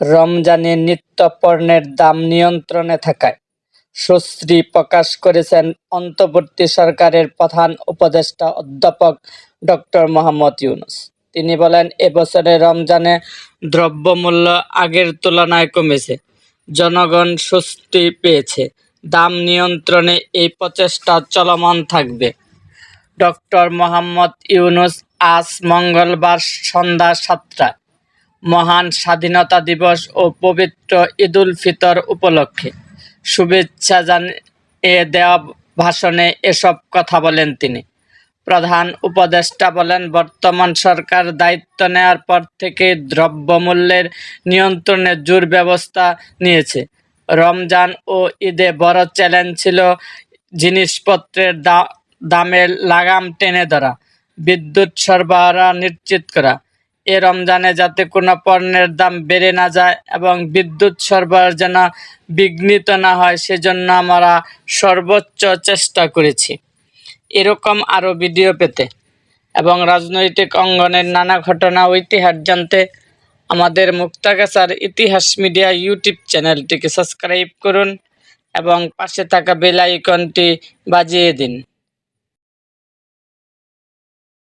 রমজানে নিত্য পণ্যের দাম নিয়ন্ত্রণে থাকায় স্বস্তি প্রকাশ করেছেন অন্তর্বর্তী সরকারের প্রধান উপদেষ্টা অধ্যাপক ডক্টর মোহাম্মদ ইউনুস। তিনি বলেন, এবছরে রমজানে দ্রব্যমূল্য আগের তুলনায় কমেছে। জনগণ স্বস্তি পেয়েছে। দাম নিয়ন্ত্রণে এই প্রচেষ্টা চলমান থাকবে। ডক্টর মোহাম্মদ ইউনুস আজ মঙ্গলবার সন্ধ্যা সাতটায় মহান স্বাধীনতা দিবস ও পবিত্র ঈদুল ফিতর উপলক্ষে। শুভেচ্ছা জানিয়ে দেওয়া ভাষণে এসব কথা বলেন তিনি। প্রধান উপদেষ্টা বলেন, বর্তমান সরকার দায়িত্ব নেওয়ার পর থেকে দ্রব্যমূল্যের নিয়ন্ত্রণে জোর ব্যবস্থা নিয়েছে। রমজান ও ঈদে বড় চ্যালেঞ্জ ছিল জিনিসপত্রের দামের লাগাম টেনে ধরা, বিদ্যুৎ সরবরাহ নিশ্চিত করা। এ রমজানে যাতে কোনো পণ্যের দাম বেড়ে না যায় এবং বিদ্যুৎ সরবরাহ যেন বিঘ্নিত না হয়, সেজন্য আমরা সর্বোচ্চ চেষ্টা করেছি। এরকম আরও ভিডিও পেতে এবং রাজনৈতিক অঙ্গনের নানা ঘটনা ইতিহাস জানতে আমাদের মুক্তাগাছার ইতিহাস মিডিয়া ইউটিউব চ্যানেলটিকে সাবস্ক্রাইব করুন এবং পাশে থাকা বেল আইকনটি বাজিয়ে দিন।